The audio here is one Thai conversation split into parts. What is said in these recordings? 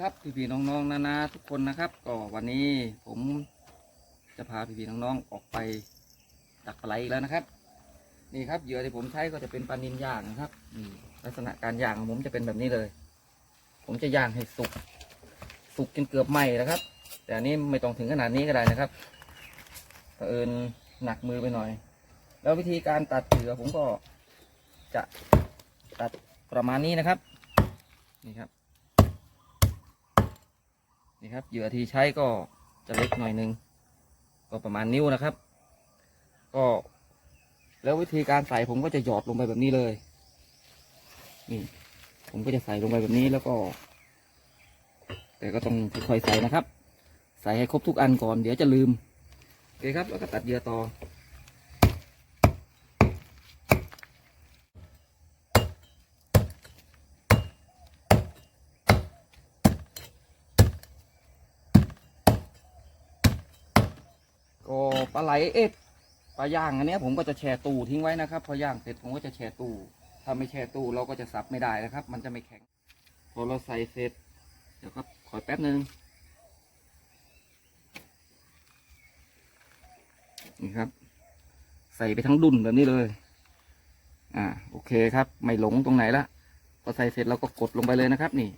ครับพี่ๆน้องๆนานาทุกคนนะครับ ก็วันนี้ผมจะพาพี่ๆน้องๆออกไปดักปลาไหลอีกแล้วนะครับ นี่ครับเหยื่อที่ผมใช้ก็จะเป็นปลานินย่างนะครับนี่ลักษณะการย่างของผมจะเป็นแบบนี้เลย ผมจะย่างให้สุก สุกจนเกือบไหม้นะครับ แต่อันนี้ไม่ต้องถึงขนาดนี้ก็ได้นะครับเผอิญหนักมือไปหน่อย แล้ววิธีการตัดเหยื่อผมก็จะตัดประมาณนี้นะครับ นี่ครับ นี่ครับเหยื่อที่ใช้ก็จะเล็กหน่อยหนึง ก็ประมาณนิ้วนะครับ ก็แล้ววิธีการใส่ผมก็จะหยอดลงไปแบบนี้เลย นี่ ผมก็จะใส่ลงไปแบบนี้แล้วก็ แต่ก็ต้องค่อยๆใส่นะครับ ใส่ให้ครบทุกอันก่อนเดี๋ยวจะลืมโอเคครับ แล้วก็ตัดเหยื่อต่อ ก็ปลาไหล เอ็ดปลาย่างอันนี้ผมก็จะแช่ตู้ทิ้งไว้นะครับ พอย่างเสร็จผมก็จะแช่ตู้ ถ้าไม่แช่ตู้เราก็จะสับไม่ได้นะครับ มันจะไม่แข็ง พอเราใส่เสร็จเดี๋ยวก็ขอแป๊บนึงนี่ครับ ใส่ไปทั้งดุนแบบนี้เลย อ่า โอเคครับ ไม่หลงตรงไหนละพอใส่เสร็จเราก็กดลงไปเลยนะครับ นี่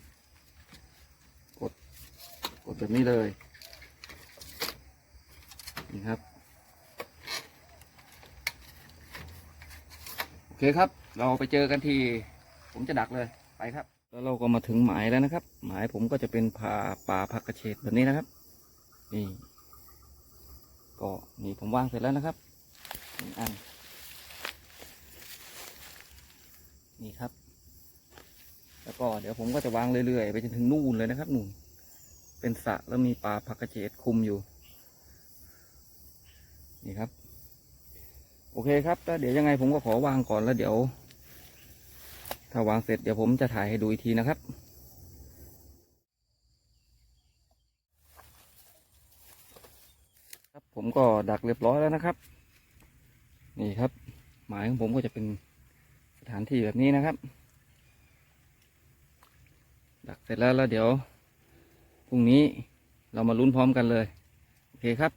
กด กดแบบนี้เลย นี่ครับ โอ เคครับ เราไปเจอกันที่ ผมจะดักเลยไปครับ แล้วเราก็มาถึงหมายแล้วนะครับ หมายผมก็จะเป็นผ่าป่าผักกระเฉดแบบนี้นะครับ นี่ ก็นี่ผมวางเสร็จแล้วนะครับหนึ่งอันนี่ครับ แล้วก็เดี๋ยวผมก็จะวางเรื่อยๆ ไปจนถึงนู่นเลยนะครับนู่นเป็นสระแล้วมีปลาผักกระเฉดคุมอยู่ นี่ครับ โอเคครับแล้วเดี๋ยวยังไงผมก็ขอวางก่อนแล้วเดี๋ยว ถ้าวางเสร็จเดี๋ยวผมจะถ่ายให้ดูอีกทีนะครับครับผมก็ดักเรียบร้อยแล้วนะครับ นี่ครับ หมายของผมก็จะเป็นสถานที่แบบนี้นะครับ ดักเสร็จแล้วแล้วเดี๋ยวพรุ่งนี้เรามาลุ้นพร้อมกันเลย โอเคครับ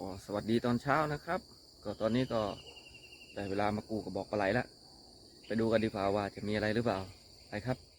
ก็สวัสดีตอนเช้านะครับ ก็ตอนนี้ก็ได้เวลามากูกระบอกปลาไหลแล้วไปดูกันดีกว่าว่าจะมีอะไรหรือเปล่าไปครับ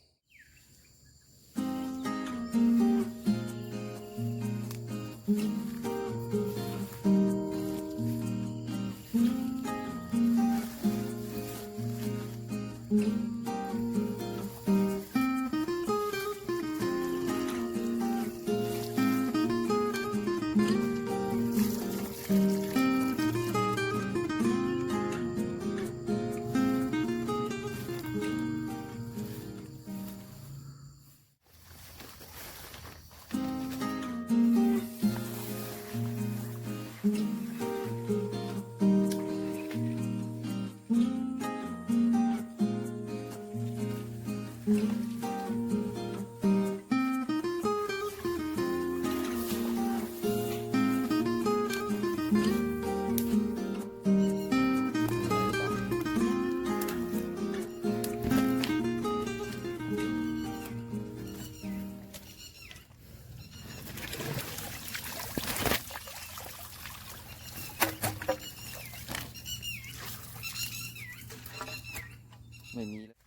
ไม่มี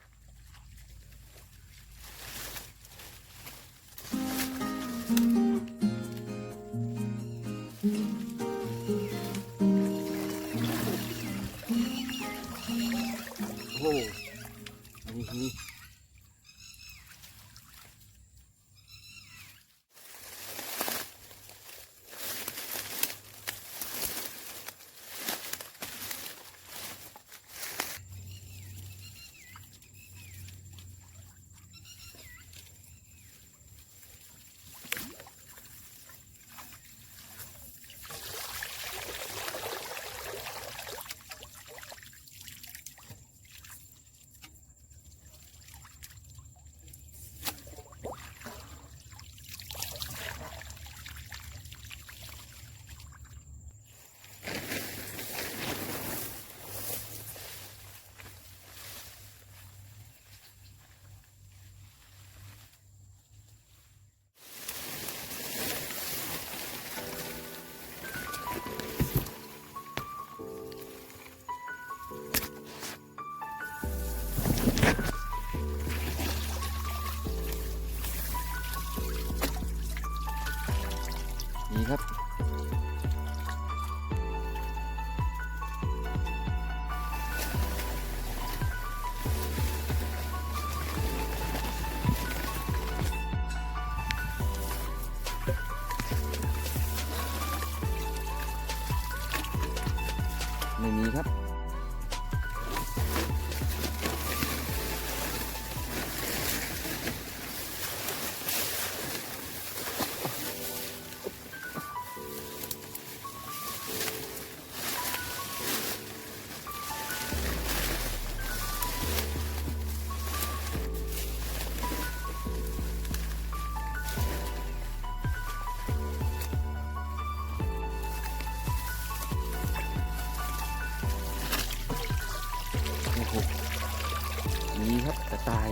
มีครับกระต่าย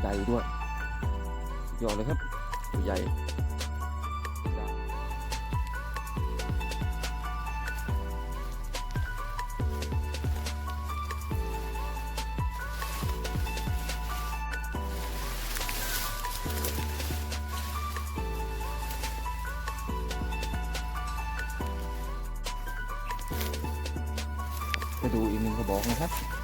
ใหญ่ด้วยยอดเลยครับ ใหญ่ไปดูอีกหนึ่งกระบอกนะครับ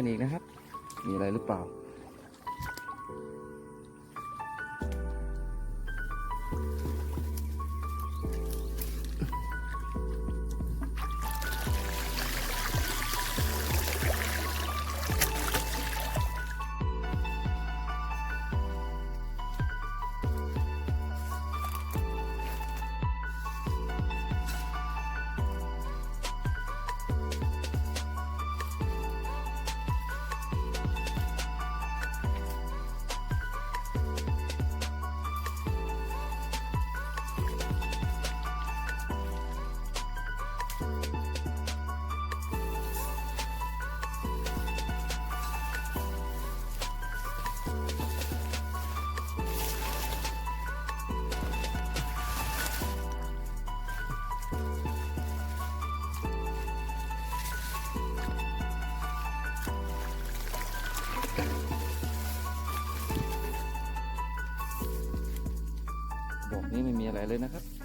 กันอีกนะครับ มีอะไรหรือเปล่า อกนี้ไม่มีอะไรเลยนะครับ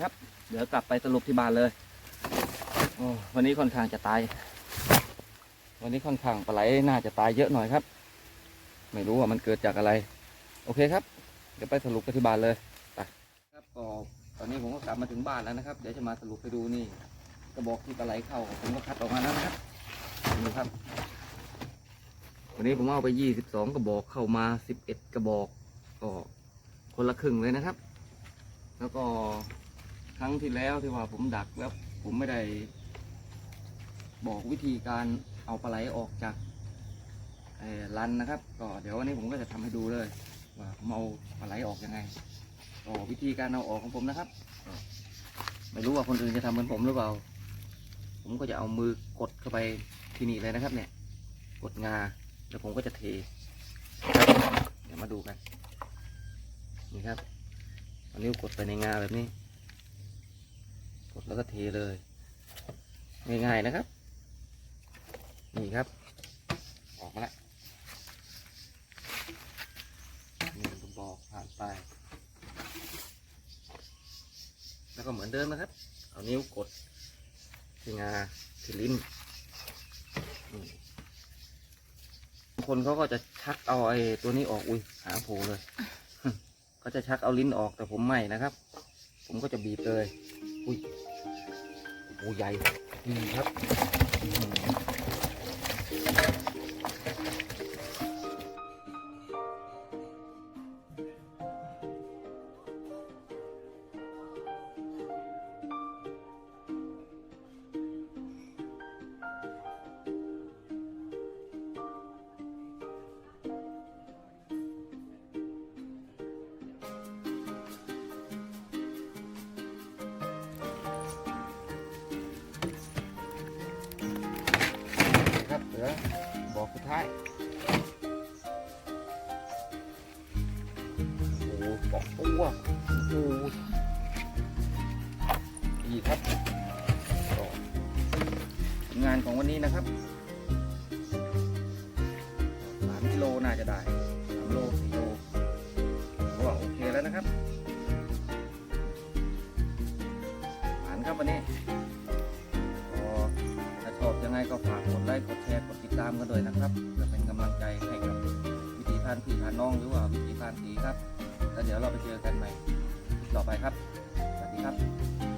ครับ เดี๋ยวกลับไปสรุปที่บ้านเลยโอ้วันนี้ค่อนข้างจะตาย วันนี้ค่อนข้างปลาไหลน่าจะตายเยอะหน่อยครับ ไม่รู้ว่ามันเกิดจากอะไร โอเคครับ เดี๋ยวไปสรุปกันที่บ้านเลยไปครับก็ตอนนี้ผมก็กลับมาถึงบ้านแล้วนะครับ เดี๋ยวจะมาสรุปไปดูนี่กระบอกที่ปลาไหลเข้าผมก็คัดออกมาแล้วนะครับดูครับ วันนี้ผมเอาไปยี่สิบสองกระบอกเข้ามาสิบเอ็ดกระบอกก็คนละครึ่งเลยนะครับ แล้วก็ ครั้งที่แล้วที่ว่าผมดักแล้วผมไม่ได้บอกวิธีการเอาปลาไหลออกจากรันนะครับ ก็เดี๋ยววันนี้ผมก็จะทำให้ดูเลย ว่าผมเอาปลาไหลออกยังไงก็วิธีการเอาออกของผมนะครับ ไม่รู้ว่าคนอื่นจะทำเหมือนผมหรือเปล่า ผมก็จะเอามือกดเข้าไปที่นี่เลยนะครับ เนี่ย กดงาแล้วผมก็จะเทครับเดี๋ยวมาดูกัน นี่ครับอานิ้กดไปในงาแบบนี้ ดแล้วก็เทเลย ง่ายๆนะครับ นี่ครับ ออกมาแล้วหนึ่งกระบอกผ่านไป แล้วก็เหมือนเดิมนะครับ เอานิ้วกดที่งาที่ลิ้นคนเขาก็จะชักเอาไอ้ตัวนี้ออก อุ้ยหาโผล่เลยเขาจะชักเอาลิ้นออกแต่ผมไม่นะครับ ผมก็จะบีบเลย อุ้ย โอ้ใหญ่นี่ครับ ลือบอกสุดท้ายโอ้โหบอกตัวโอ้โหดีครับงานของวันนี้นะครับสามกิโลน่าจะได้สามโลสี่โลถือว่าโอเคแล้วนะครับผ่านครับวันนี้ งไงก็ฝากกดไลค์กดแชร์กดติดตามกันด้วยนะครับเพื่อเป็นกำลังใจให้กับวิธีพานพี่พานน้องหรือว่าวิธีพานสีครับแล้วเดี๋ยวเราไปเจอกันใหม่ต่อไปครับสวัสดีครับ